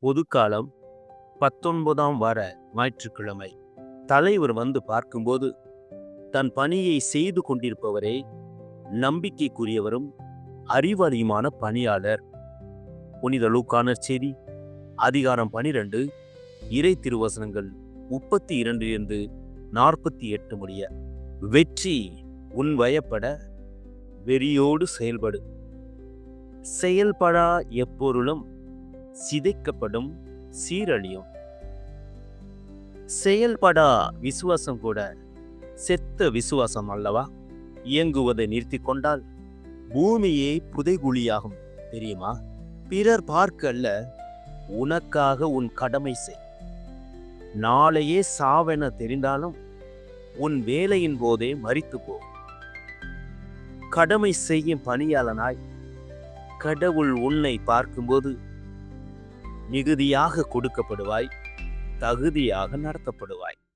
பொதுக்காலம் பத்தொன்பதாம் வார ஞாயிற்றுக்கிழமை. தலைவர் வந்து பார்க்கும்போது தன் பணியை செய்து கொண்டிருப்பவரே நம்பிக்கைக்குரியவரும் அறிவாளியுமான பணியாளர். புனித லூக்கானர் செய்தி அதிகாரம் பனிரெண்டு இறை திருவசனங்கள் முப்பத்தி இரண்டிலிருந்து நாற்பத்தி எட்டு முடிய. வெற்றி உன் வயப்பட வெறியோடு செயல்படு. செயல்படா எப்பொருளும் சிதைக்கப்படும் சீரழியும். செயல்படா விசுவாசம் கூட செத்த விசுவாசம் அல்லவா? இயங்குவதை நிறுத்தி கொண்டால் பூமியே புதைகுழியாகும் தெரியுமா? பிறர் பார்க்க அல்ல உனக்காக உன் கடமை செய். நாளையே சாவென தெரிந்தாலும் உன் வேலையின் போதே மறித்து போ. கடமை செய்யும் பணியாளனாய் கடவுள் உன்னை பார்க்கும்போது மிகுதியாக கொடுக்கப்படுவாய் தகுதியாக நடத்தப்படுவாய்.